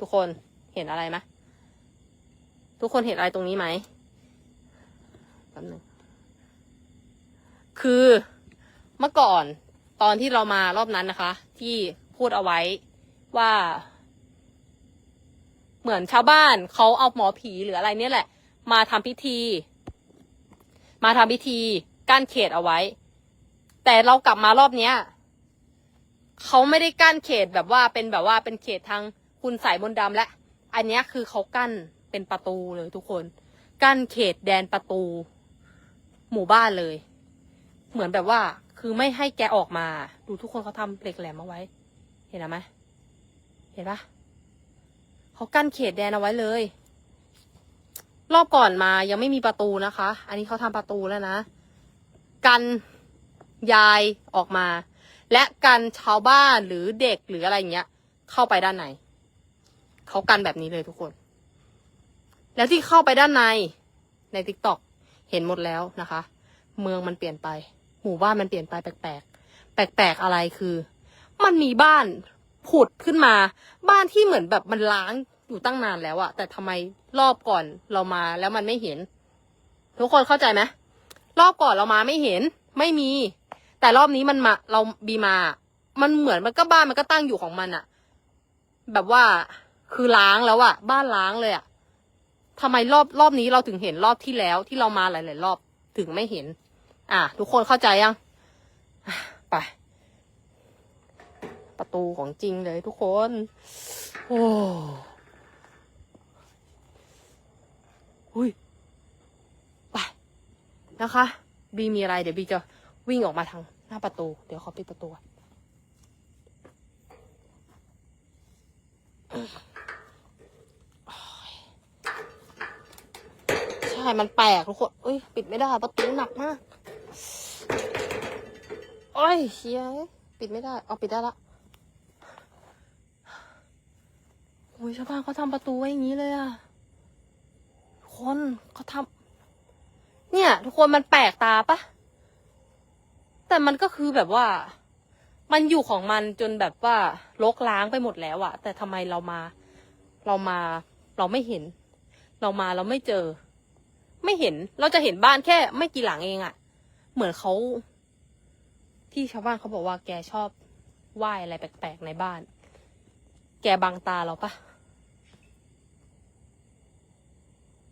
ทุกคนเห็นอะไรไหมทุกคนเห็นอะไรตรงนี้ไหมแป๊บนึงคือเมื่อก่อนตอนที่เรามารอบนั้นนะคะ ที่พูดเอาไว้ว่า เหมือนชาวบ้านเขาเอาหมอผีหรืออะไรเนี่ยแหละ มาทำพิธี มาทำพิธีกั้นเขตเอาไว้ แต่เรากลับมารอบเนี้ยเขาไม่ได้กั้นเขตแบบว่าเป็นแบบว่าเป็นเขตทาง คุณสายมนต์ดำและ อันนี้คือเขากั้นเป็นประตูเลยทุกคน กั้นเขตแดนประตู หมู่บ้านเลย เหมือนแบบว่า คือไม่ให้แกออกมา ดูทุกคนเขาทำเหล็กแหลมเอาไว้ เห็นไหมเห็นปะเขากั้นเขตแดนเอาไว้เลย รอบก่อนมายังไม่มีประตูนะคะ อันนี้เขาทำประตูแล้วนะ กันยายออกมา และกันชาวบ้านหรือเด็กหรืออะไรอย่างเงี้ย เข้าไปด้านใน เขากันแบบนี้เลยทุกคน แล้วที่เข้าไปด้านในในทิกตอกเห็นหมดแล้วนะคะ เมืองมันเปลี่ยนไป หมู่บ้านมันเปลี่ยนไปแปลกๆ แปลกๆอะไรคือ มันมีบ้านผุดขึ้นมา บ้านที่เหมือนแบบมันล้างอยู่ตั้งนานแล้วอะแต่ทำไมรอบก่อนเรามาแล้วมันไม่เห็น ทุกคนเข้าใจไหมรอบก่อนเรามาไม่เห็น ไม่มี แต่รอบนี้มันมาเราบีมา มันเหมือนมันก็บ้านมันก็ตั้งอยู่ของมันอะแบบว่า คือล้างแล้วอะบ้านล้างเลยอะทำไมรอบรอบนี้เราถึงเห็นรอบที่แล้วที่เรามาหลาย ๆ รอบถึงไม่เห็น อะ ทุกคนเข้าใจยังไปประตูของจริงเลยทุกคน โอ้หุยไปนะคะ บีมีอะไรเดี๋ยวบีจะวิ่งออกมาทางหน้าประตู เดี๋ยวขอปิดประตูก่อนโอ้ย ใช่มันแปลกทุกคนเอ้ยปิดไม่ได้ประตูหนักมากโอ้ยเฮียปิดไม่ได้เอาปิดได้ละโอ้ยชาวบ้านเขาทำประตูไว้อย่างนี้เลยอะคนเขาทำเนี่ย ทุกคนมันแปลกตาปะแต่มันก็คือแบบว่า มันอยู่ของมันจนแบบว่าลกล้างไปหมดแล้วอะแต่ทำไมเรามา เรามา เราไม่เห็น เรามาเราไม่เจอ ไม่เห็นเราจะเห็นบ้านแค่ไม่กี่หลังเองอะเหมือนเขาที่ชาวบ้านเขาบอกว่าแกชอบไหว้อะไรแปลกๆในบ้าน แกบังตาเราปะ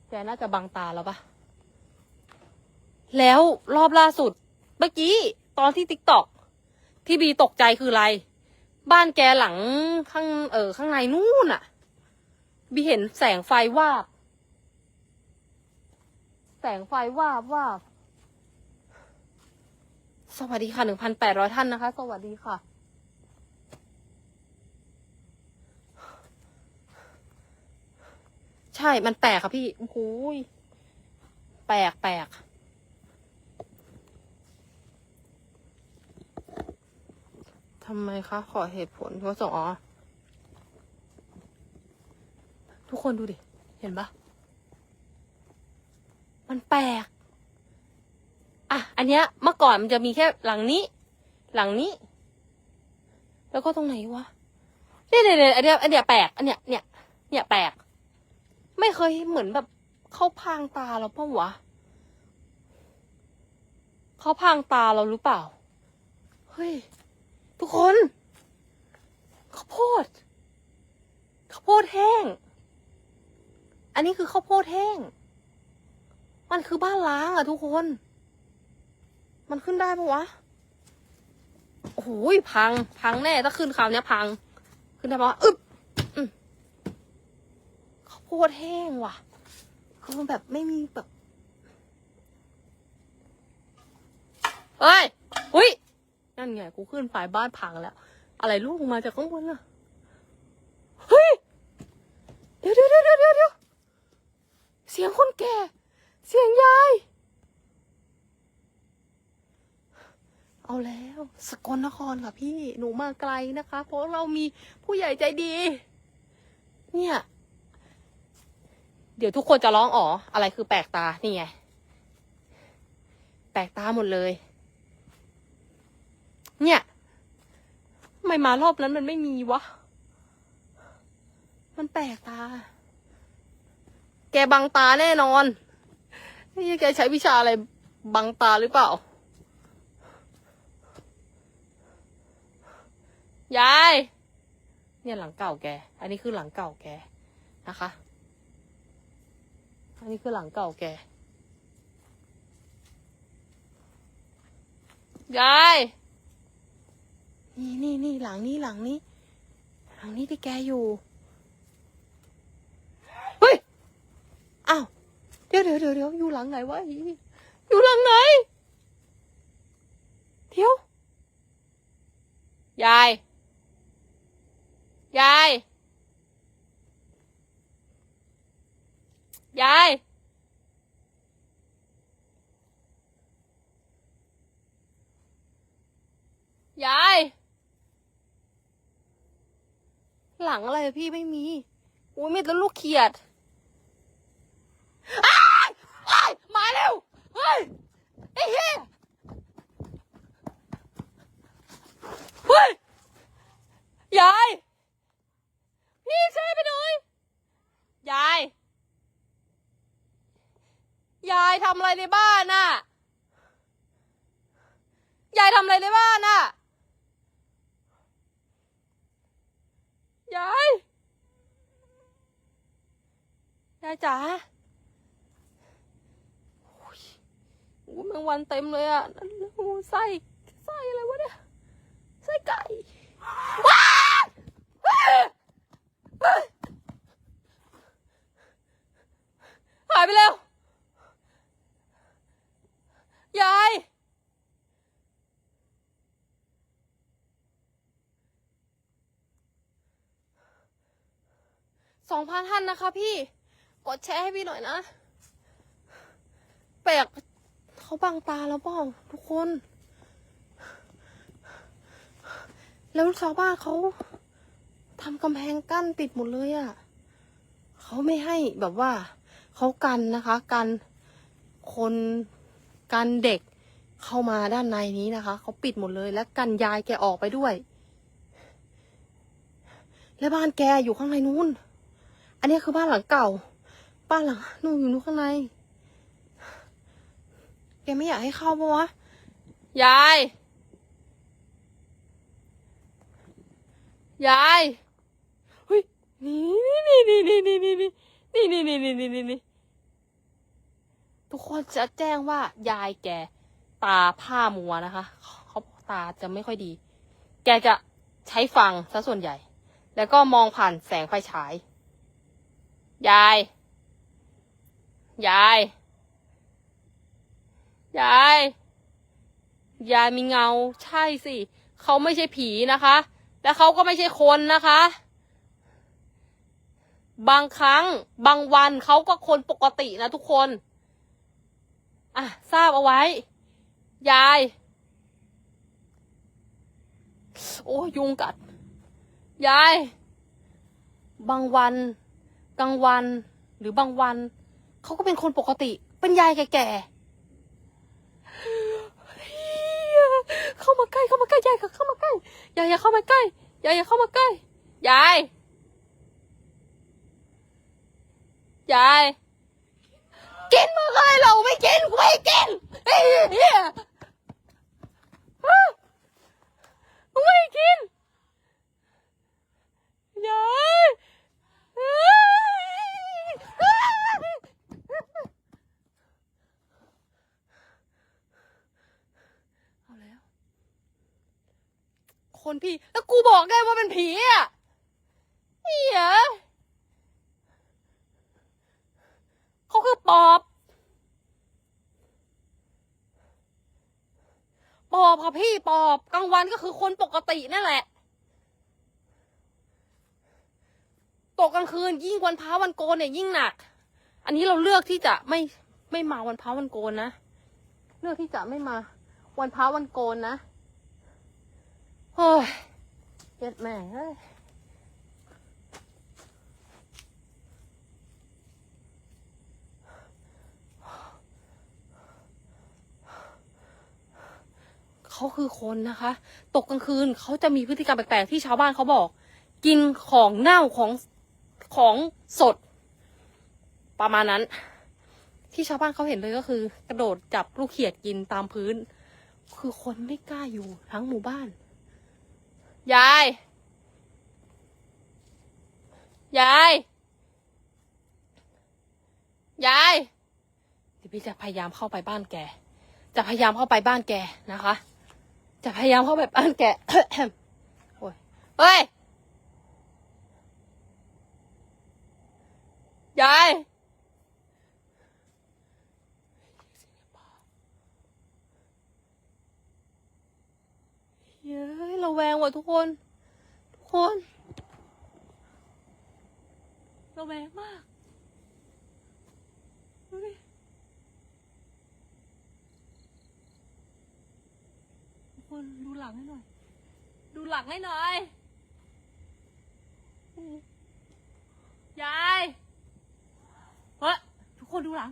แกน่าจะบังตาเราปะแล้วรอบล่าสุด เมื่อกี้ตอนที่ติ๊กตอกที่บีตกใจคืออะไร บ้านแกหลังข้างเออข้างในนู่นอะบีเห็นแสงไฟวาบ แสงไฟวาบวาบสวัสดีค่ะหนึ่งพันแปดร้อยท่านนะคะ สวัสดีค่ะ ใช่มันแปลกค่ะพี่โอ้โหยแปลกแปลกทำไมคะ ขอเหตุผลเขาส่งอ๋อ ทุกคนดูดิ เห็นปะ มันแปลก อะ อันเนี้ยเมื่อก่อนมันจะมีแค่หลังนี้ หลังนี้ แล้วก็ตรงไหนวะเนี่ยเนี่ยเนี่ยอันเนี้ยอันเนี้ยแปลก อันเนี้ยเนี่ยเนี่ยแปลก ไม่เคยเหมือนแบบเขาพางตาเราเปล่าวะเขาพางตาเราหรือเปล่า เฮ้ย ทุกคนข้าวโพดข้าวโพดแห้ง อันนี้คือข้าวโพดแห้ง มันคือบ้านล้างอะทุกคน มันขึ้นได้ปะวะ โอ้โหพัง พังแน่ ถ้าขึ้นคราวเนี้ยพัง ขึ้นได้ปะวะอึ๊บอืมข้าวโพดแห้งว่ะคือมันแบบไม่มีแบบเฮ้ย อุ้ย นั่นไง กูขึ้นฝ่ายบ้านพังแล้ว อะไรลูกมาจากข้างบนล่ะเฮ้ยเดี๋ยวเดี๋ยวเดี๋ยวเดี๋ยวเดี๋ยวเสียงคนแก่ เสียงยาย เอาแล้ว สกลนครค่ะพี่ หนูมาไกลนะคะ เพราะเรามีผู้ใหญ่ใจดี เนี่ย เดี๋ยวทุกคนจะร้องอ๋อ อะไรคือแปลกตา นี่ไง แปลกตาหมดเลย เนี่ยทำไมมารอบนั้นมันไม่มีวะ มันแปลกตา แกบังตาแน่นอน นี่แกใช้วิชาอะไรบังตาหรือเปล่า ยาย เนี่ยหลังเก่าแก อันนี้คือหลังเก่าแกนะคะ อันนี้คือหลังเก่าแก ยาย นี่นี่นี่หลังนี้หลังนี้ หลังนี้ที่แกอยู่ เฮ้ย อ้าว ดี๋ยวเดี๋ยวเดี๋ยวเดี๋ยวอยู่หลังไหนวะอีอยู่หลังไหน เดี๋ยว ยาย ยาย ยาย ยาย หลังอะไรอะพี่ไม่มี อุ้ยมีแต่ลูกเขียด อ้ายอ้ยมาเร็วเฮ้ยไอ้เหี้ยเฮ้ยยายพี่ช่วยไปหน่อยยายยายทำอะไรในบ้านน่ะยายทำอะไรในบ้านน่ะยายยายจ๋าโอ้ยโอ้แมงวันเต็มเลยอะนั่นโอ้ไส้ไส้อะไรวะเนี่ยไส้ไก่ว้าหายไปแล้ว ยาย สองพันท่านนะคะพี่ กดแชร์ให้พี่หน่อยนะ แปลก เขาบังตาแล้วเปล่าทุกคน แล้วชาวบ้านเขาทำกำแพงกั้นติดหมดเลยอะ่ะเขาไม่ให้แบบว่าเขากันนะคะกันคนกันเด็กเข้ามาด้านในนี้นะคะเขาปิดหมดเลย และกันยายแกออกไปด้วย และบ้านแกอยู่ข้างในนู้น อันนี้คือบ้านหลังเก่า บ้านหลังนู่นอยู่นู้นข้างใน แกไม่อยากให้เข้าปะวะ ยาย ยายเฮ้ยนี่นี่นี่นี่นี่นี่นี่นี่นี่นี่นี่นี่นี่นี่ทุกคนจะแจ้งว่ายายแก ตาผ้ามัวนะคะ เขาบอกตาจะไม่ค่อยดี แกจะใช้ฟังซะส่วนใหญ่ แล้วก็มองผ่านแสงไฟฉาย ยาย ยาย ยาย ยายมีเงา ใช่สิเขาไม่ใช่ผีนะคะ และเขาก็ไม่ใช่คนนะคะ บางครั้งบางวันเขาก็คนปกตินะทุกคน อะ ทราบเอาไว้ ยาย โอ้ยุงกัด ยาย บางวันกลางวันหรือบางวัน เขาก็เป็นคนปกติ เป็นยายแก่ๆ เข้ามาใกล้เข้ามาใกล้ยายค่เข้ามาใกล้ยายอย่าเข้ามาใกล้ยายอย่าเข้ามาใกล้ยายยายกินมาเลยเราไม่กินกูไม่กินไอ้เหี้ยไม่กินยาย เอาแล้ว คนพี่ แล้วกูบอกไงว่าเป็นผีอะเฮียเขาคือปอบ ปอบค่ะพี่ปอบกลางวันก็คือคนปกตินั่นแหละ ตกกลางคืนยิ่งวันพระวันโกนเนี่ยยิ่งหนัก อันนี้เราเลือกที่จะไม่ไม่มาวันพระวันโกนนะ เลือกที่จะไม่มาวันพระวันโกนนะ โอ้ยเจ็ดแม่เอ้ยเขาคือคนนะคะ ตกกลางคืนเขาจะมีพฤติกรรมแปลกๆที่ชาวบ้านเขาบอก กินของเน่าของของสด ประมาณนั้น ที่ชาวบ้านเขาเห็นเลยก็คือ กระโดดจับลูกเขียดกินตามพื้น คือคนไม่กล้าอยู่ทั้งหมู่บ้าน ยาย ยาย ยายเดี๋ยวพี่จะพยายามเข้าไปบ้านแก จะพยายามเข้าไปบ้านแกนะคะ จะพยายามเข้าไปบ้านแก โอ้ยเฮ้ย ยาย เย้ยเราแวงว่ะทุกคน ทุกคนเราแวงมากดูดิทุกคนดูหลังให้หน่อย ดูหลังให้หน่อย ยายเฮ้ยทุกคนดูหลัง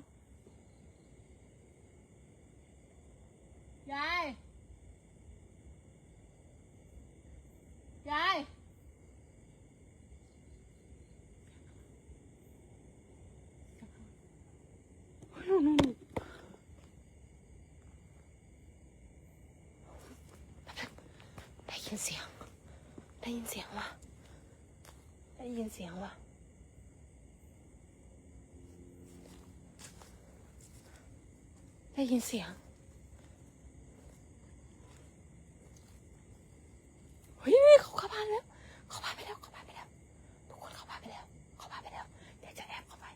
ยาย ยาย ได้ยินเสียง ได้ยินเสียงวะได้ยินเสียงวะได้ยินเสียง เฮ้ยเขาเข้าบ้านแล้ว เข้าบ้านไปแล้ว เข้าบ้านไปแล้ว ทุกคนเข้าบ้านไปแล้ว เข้าบ้านไปแล้ว เดี๋ยวจะแอบเข้าไป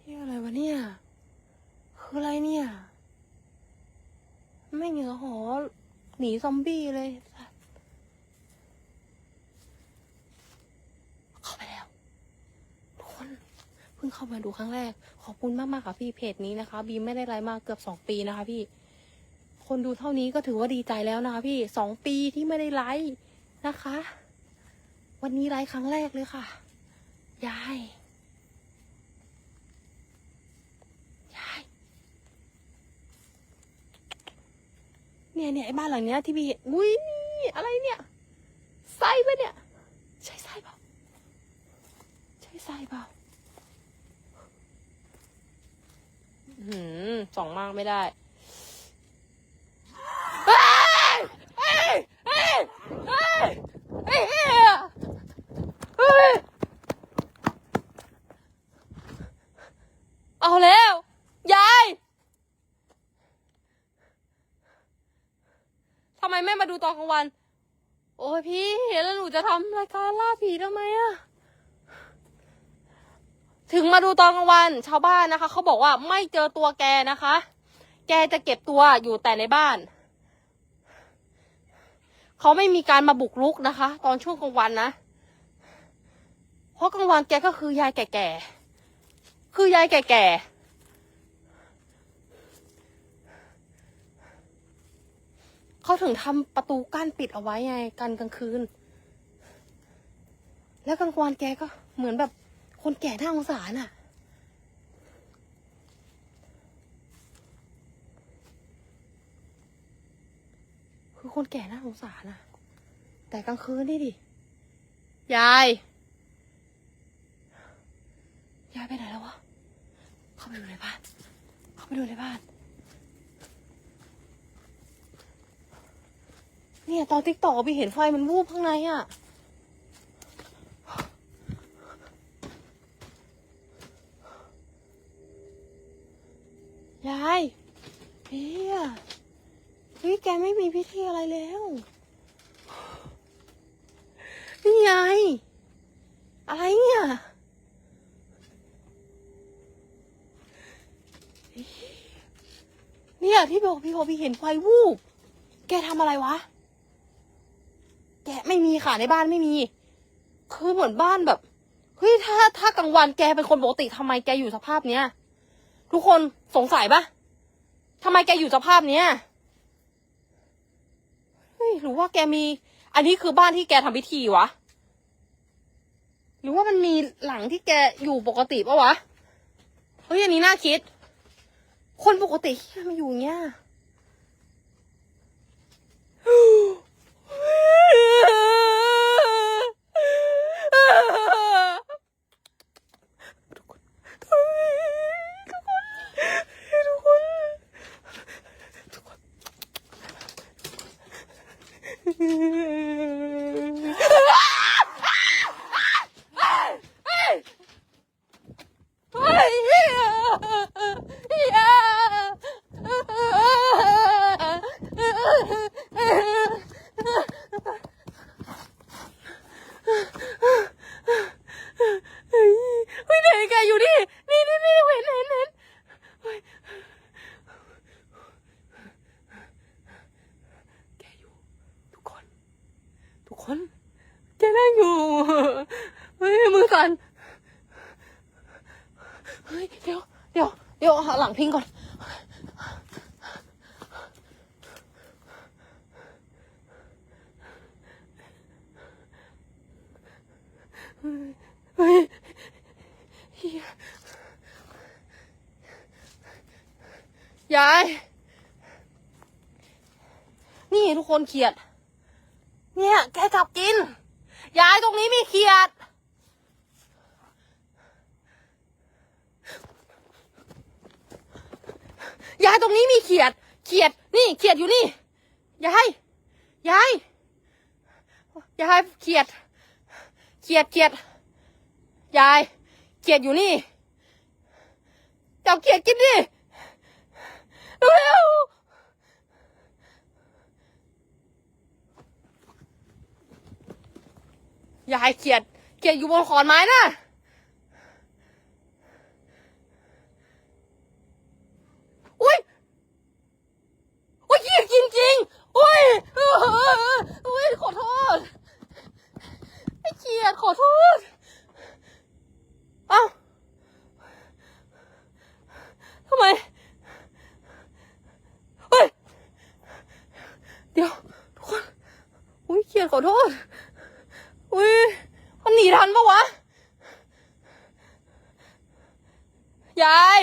เฮ้ยอะไรวะเนี่ย คืออะไรเนี่ย ไม่เหงือหอ หนีซอมบี้เลย เข้าไปแล้ว ทุกคน เพิ่งเข้ามาดูครั้งแรก ขอบคุณมากๆค่ะพี่เพจนี้นะคะ บีไม่ได้ไลฟ์มาเกือบสองปีนะคะ พี่ คนดูเท่านี้ก็ถือว่าดีใจแล้วนะคะพี่สองปีที่ไม่ได้ไลฟ์นะคะ วันนี้ไลฟ์ครั้งแรกเลยค่ะ ยาย เนี่ยเนี่ยไอ้บ้านหลังเนี้ยที่พี่เห็นอุ้ยอะไรเนี่ยไส้ปะเนี่ย ใช่ไส้เปล่าใช่ไส้เปล่าหืมส่องมากไม่ได้ เฮ้ยเฮ้ยเฮ้ยเฮ้ยเฮ้ยเฮ้ยเฮ้ยเอาแล้ว ยาย ทำไมไม่มาดูตอนกลางวัน โอ้ยพี่แล้วหนูจะทำรายการล่าผีทำไมอะถึงมาดูตอนกลางวันชาวบ้านนะคะเขาบอกว่าไม่เจอตัวแกนะคะ แกจะเก็บตัวอยู่แต่ในบ้านเขาไม่มีการมาบุกรุกนะคะ ตอนช่วงกลางวันนะเพราะกลางวันแกก็คือยายแก่ๆคือยายแก่ๆ เขาถึงทำประตูกั้นปิดเอาไว้ไงกันกลางคืน แล้วกลางวันแกก็เหมือนแบบคนแก่น่าสงสารอะ คือคนแก่น่าสงสารอะ แต่กลางคืนนี่ดิ ยาย ยายไปไหนแล้ววะ เข้าไปดูในบ้าน เข้าไปดูในบ้าน เนี่ยตอนติ๊กต่อไปเห็นไฟมันวูบข้างในอะยายเฮียเฮ้ยแกไม่มีพิธีอะไรแล้วนี่ไงอะไรเนี่ยเนี่ยที่บอกพี่พอพี่เห็นไฟวูบแกทำอะไรวะ แกไม่มีค่ะในบ้านไม่มี คือเหมือนบ้านแบบเฮ้ยถ้าถ้ากลางวันแกเป็นคนปกติทำไมแกอยู่สภาพเนี้ยทุกคนสงสัยปะทำไมแกอยู่สภาพเนี้ยเฮ้ยหรือว่าแกมี อันนี้คือบ้านที่แกทำพิธีวะหรือว่ามันมีหลังที่แกอยู่ปกติปะวะเฮ้ยอันนี้น่าคิด คนปกติที่มาอยู่เงี้ย Mm-hmm. คนเขียด เนี่ย แกจับกิน ยายตรงนี้มีเขียด ยายตรงนี้มีเขียด เขียด นี่ เขียดอยู่นี่ ยาย ยาย ยาย เขียด เขียด เขียด ยาย เขียดอยู่นี่จับเขียดกินดิเร็ว ยายเขียด เขียดอยู่บนขอนไม้นะอุ้ยอุ้ยเขียดกินจริงอุ้ยอุ้ยขอโทษไอ้เขียดขอโทษเอ้าทำไมเฮ้ยเดี๋ยวทุกคนอุ้ยเขียดขอโทษ อุ้ย มันหนีทันปะวะ ยาย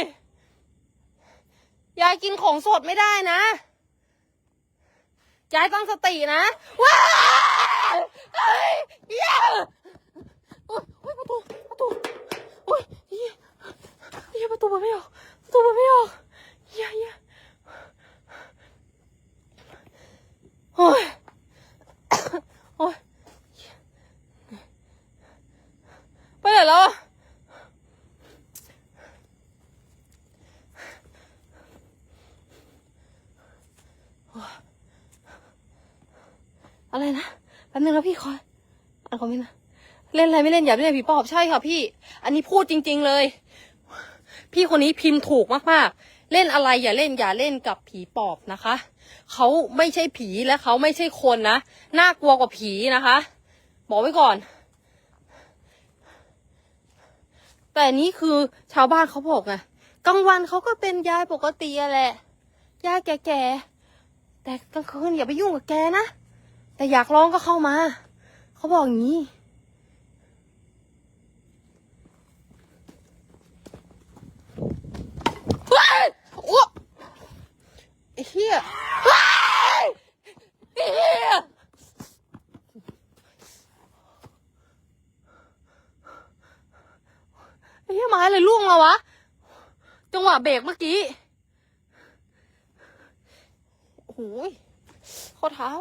ยายกินของสดไม่ได้นะยายตั้งสตินะ ว้ายเฮ้ยเหี้ยโอ้ยโอ้ยประตู ประตูโอ้ยเฮียเฮียประตูเปิดไม่ออก ประตูเปิดไม่ออกเฮียเฮียโอ้ยโอ้ยไปไหนแล้ว อะไรนะแป๊บนึงนะพี่คอยอ่านคอมเมนต์นะเล่นอะไรไม่เล่นอย่าเล่นผีปอบใช่ค่ะพี่ อันนี้พูดจริง ๆเลย พี่คนนี้พิมพ์ถูกมากๆ เล่นอะไรอย่าเล่นอย่าเล่นกับผีปอบนะคะเขาไม่ใช่ผีและเขาไม่ใช่คนนะน่ากลัวกว่าผีนะคะ บอกไว้ก่อน แต่นี่คือชาวบ้านเขาบอกไงกลางวันเขาก็เป็นยายปกติอะแหละยายแก่ๆแต่กลางคืนอย่าไปยุ่งกับแกนะ แต่อยากร้องก็เข้ามา เขาบอกอย่างนี้ว้ยโอ้ไอ้เหี้ยไอ้เหี้ยไอ้เหี้ยไม้อะไรล่วงมาวะ จังหวะเบรกเมื่อกี้โอ้ยข้อเท้า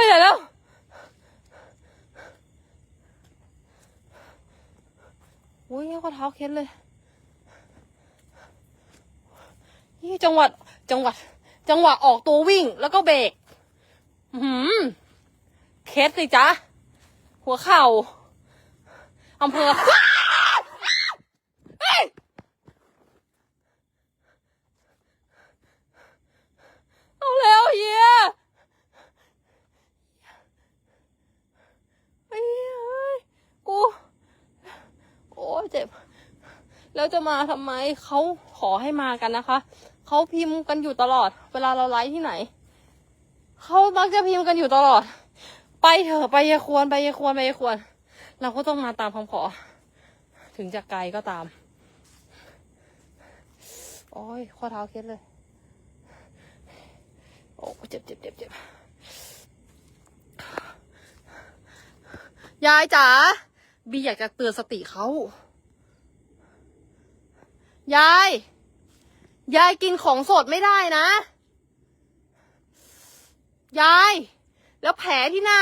ไปไหนแล้วโอ้ยข้อเท้าเคล็ดเลย นี่จังหวัด จังหวัด จังหวะออกตัววิ่งแล้วก็เบรกหืมเคสสิจ๊ะ หัวเข่าอำเภอเฮ้ยเอาแล้วเฮียเฮ้ยเฮ้ยกู โอ้ยเจ็บ แล้วจะมาทำไมเขาขอให้มากันนะคะเขาพิมพ์กันอยู่ตลอด เวลาเราไลฟ์ที่ไหนเขามักจะพิมพ์กันอยู่ตลอด ไปเถอะไปยาควรไปยาควรไปยายควร เราก็ต้องมาตามคำขอ ถึงจะไกลก็ตาม โอ้ยข้อเท้าเคล็ดเลย โอ้เจ็บเจ็บเจ็บเจ็บยายจ๋าบีอยากจะเตือนสติเขา ยาย ยายกินของสดไม่ได้นะ ยาย แล้วแผลที่หน้า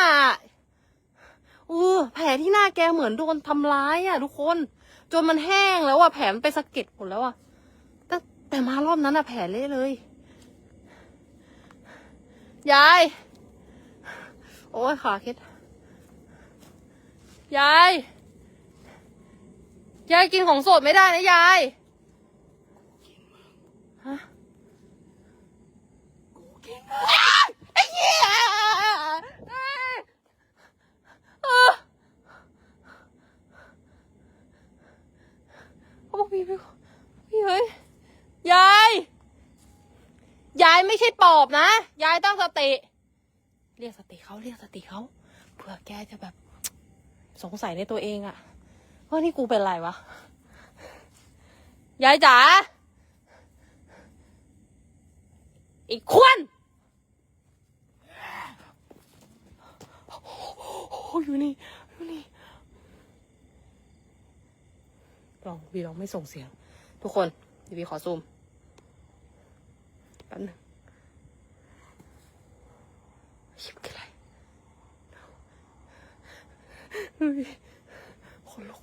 เออแผลที่หน้าแกเหมือนโดนทำร้ายอะ ทุกคน จนมันแห้งแล้วอะแผลมันไปสะเก็ดหมดแล้วอะแต่แต่มารอบนั้นอะแผลเละเลย ยาย โอ้ยขาเคล็ดยาย ยายกินของสดไม่ได้นะยาย เขาบอกพี่พี่เฮ้ย ยาย ยายไม่ใช่ปอบนะ ยายต้องสติ เรียกสติเขาเรียกสติเขาเผื่อแกจะแบบ สงสัยในตัวเองอะว่านี่กูเป็นไรวะ ยายจ๋า อีกควนโอ้อยู่นี่อยู่นี่ลองวีลองไม่ส่งเสียง ทุกคนดีวีขอซูมแป๊บนึงชิบกันไรเฮ้ยคนลุก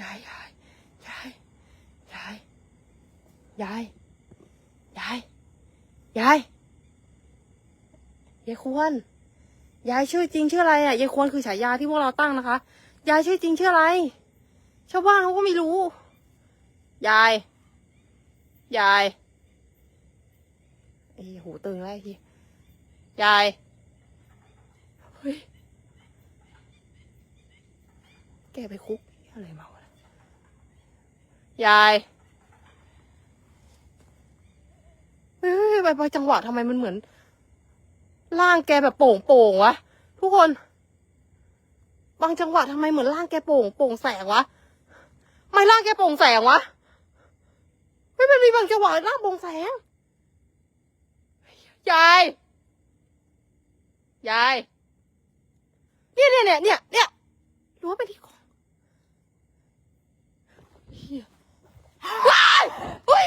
ยายยายยายยายยาย ยายยายควรยายชื่อจริงชื่ออะไรอะยายควรคือฉายาที่พวกเราตั้งนะคะ ยายชื่อจริงชื่ออะไร ชาวบ้านเขาก็ไม่รู้ ยาย ยายไอ้หูตึงแล้วไอ้ทียาย เฮ้ย แกไปคุกอะไรมาวะยาย เฮ้ยไปไปจังหวะทำไมมันเหมือน ร่างแกแบบโป่งโป่งวะทุกคน บางจังหวะทำไมเหมือนร่างแกโป่งโป่งแสงวะไม่ร่างแกโป่งแสงวะไม่มันมีบางจังหวะร่างโป่งแสงยายยายเนี่ยเนี่ยเนี่ยเนี่ยเนี่ยรือว่าเป็นที่ของเฮียว้ายเฮ้ย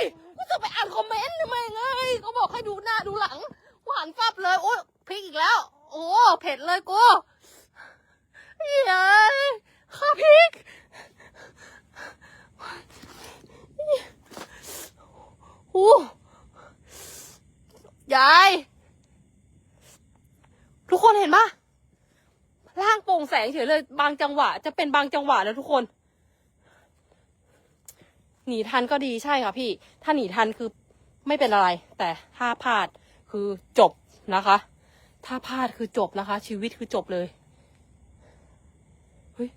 จะไปอ่านคอมเมนต์ทำไมไงเขาบอกให้ดูหน้าดูหลังกูหันฟับเลยโอ้พลิกอีกแล้ว โอ้เผ็ดเลยกูเฮียข้าพริกโอ้ยาย ทุกคนเห็นปะร่างโปร่งแสงเฉยเลย บางจังหวะ จะเป็นบางจังหวะแล้วทุกคน หนีทันก็ดีใช่ค่ะพี่ ถ้าหนีทันคือไม่เป็นอะไร แต่ถ้าพลาดคือจบนะคะ ถ้าพลาดคือจบนะคะ ชีวิตคือจบเลยเฮ้ย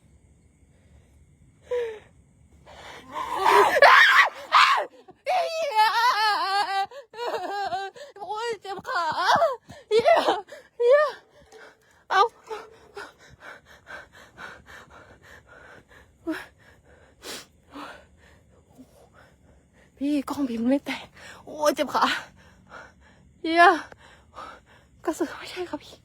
โอ้ยเจ็บขาเฮียเฮียเอาพี่กล้องพิมพ์ ไม่แตกโอ้เจ็บขาเฮียกระสือไม่ใช่ครับพี่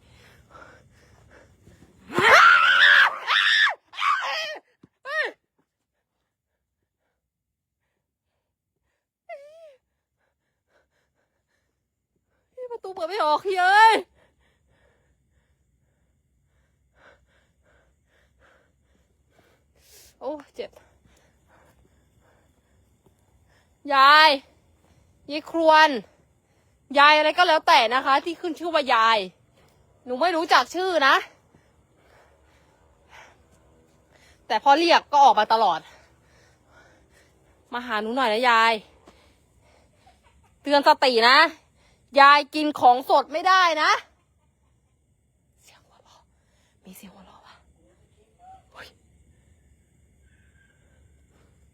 พี่ประตูเปิดไม่ออกเฮ้ยโอ้เจ็บ ยาย ยายครวน ยายอะไรก็แล้วแต่นะคะ ที่ขึ้นชื่อว่ายาย หนูไม่รู้จักชื่อนะ แต่พอเรียกก็ออกมาตลอด มาหาหนูหน่อยนะยาย เตือนสตินะ ยายกินของสดไม่ได้นะ เสียงหัวเราะมีเสียงหัวเราะวะ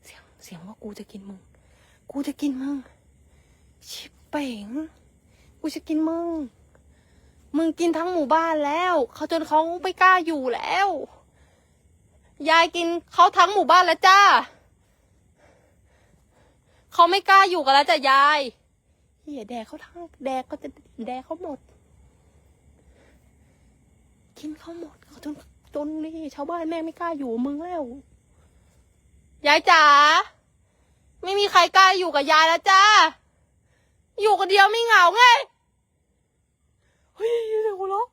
เสียงเสียงว่ากูจะกินมึง กูจะกินมึง ชิบเป่งกูจะกินมึง มึงกินทั้งหมู่บ้านแล้ว เขาจนเขาไม่กล้าอยู่แล้ว ยายกินเขาทั้งหมู่บ้านแล้วจ้า เขาไม่กล้าอยู่กันแล้วจ้ะยายเฮียแดกเขาทั้งแดกก็จะแดกเขาหมด กินเขาหมดเขาจนจนนี่ชาวบ้านแม่งไม่กล้าอยู่มึงแล้ว ยายจ๋าไม่มีใครกล้าอยู่กับยายแล้วจ้า อยู่คนเดียวไม่เหงาไงเฮ้ยเดี๋ยหัวเราะ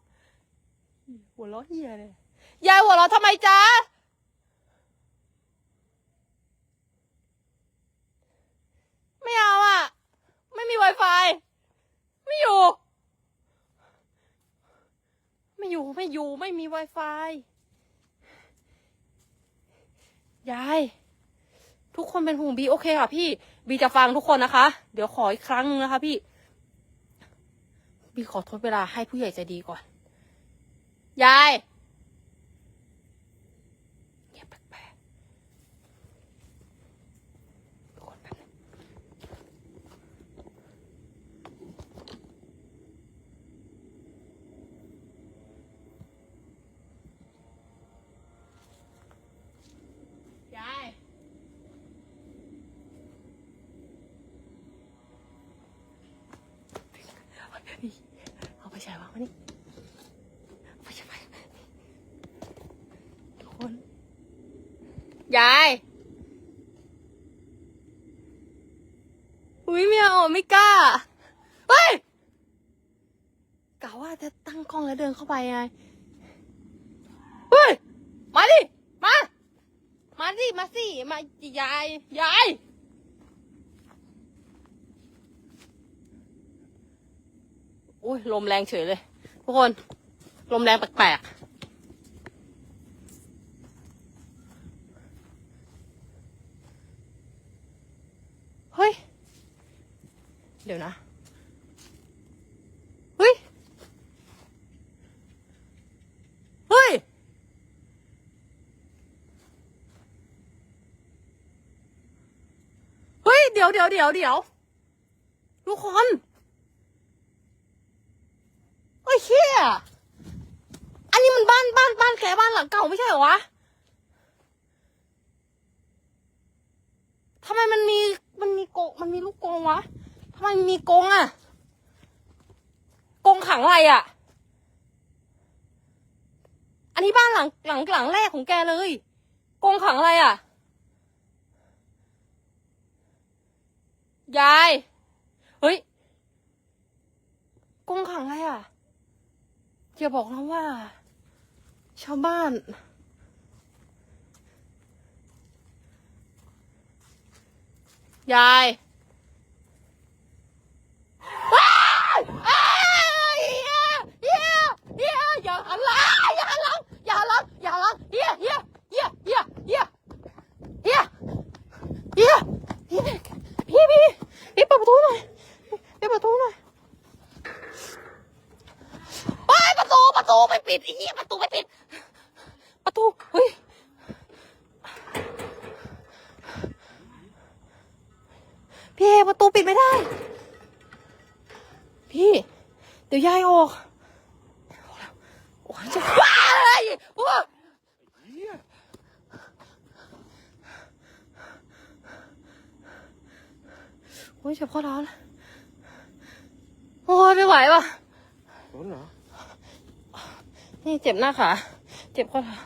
หัวเราะเฮียเลยยายหัวเราะทำไมจ้าไม่เอาอะ ไม่มี Wi-Fi ไม่อยู่ ไม่อยู่ไม่อยู่ไม่มี Wi-Fi ยาย ทุกคนเป็นห่วงบีโอเคค่ะ พี่บีจะฟังทุกคนนะคะ เดี๋ยวขออีกครั้งนึงนะคะ พี่บีขอทดเวลาให้ผู้ใหญ่ใจดีก่อน ยายเงียบแปลกๆทุกคนแป๊บนึง ฉายวนี่ไฟฉายไฟทุกคน ยาย อุ้ยเมียโอไม่กล้า เฮ้ยกะว่าจะตั้งกล้องแล้วเดินเข้าไปไง เฮ้ย มาดิ มา มาสิ มาสิ มายาย ยาย อุ้ยลมแรงเฉยเลย ทุกคน ลมแรงแปลกๆ เฮ้ย เดี๋ยวนะเฮ้ย เฮ้ย เฮ้ย เดี๋ยวเดี๋ยวเดี๋ยวเดี๋ยวทุกคน เฮ้ยเชี่ยอันนี้มันบ้านบ้านบ้านแกบ้านหลังเก่าไม่ใช่เหรอวะทำไมมันมีมันมีโกมันมีลูกกงวะทำไมมีกงอะกงขังอะไรอะอันนี้บ้านหลังหลังหลังแรกของแกเลยกงขังอะไรอะยาย เฮ้ยกงขังอะไรอะ อย่าบอกนะว่า ชาวบ้าน ยาย โอ้ยเจ็บข้อเท้าเลยโอ้ยไม่ไหวว่ะร้อนเหรอ นี่เจ็บหน้าขา เจ็บข้อเท้า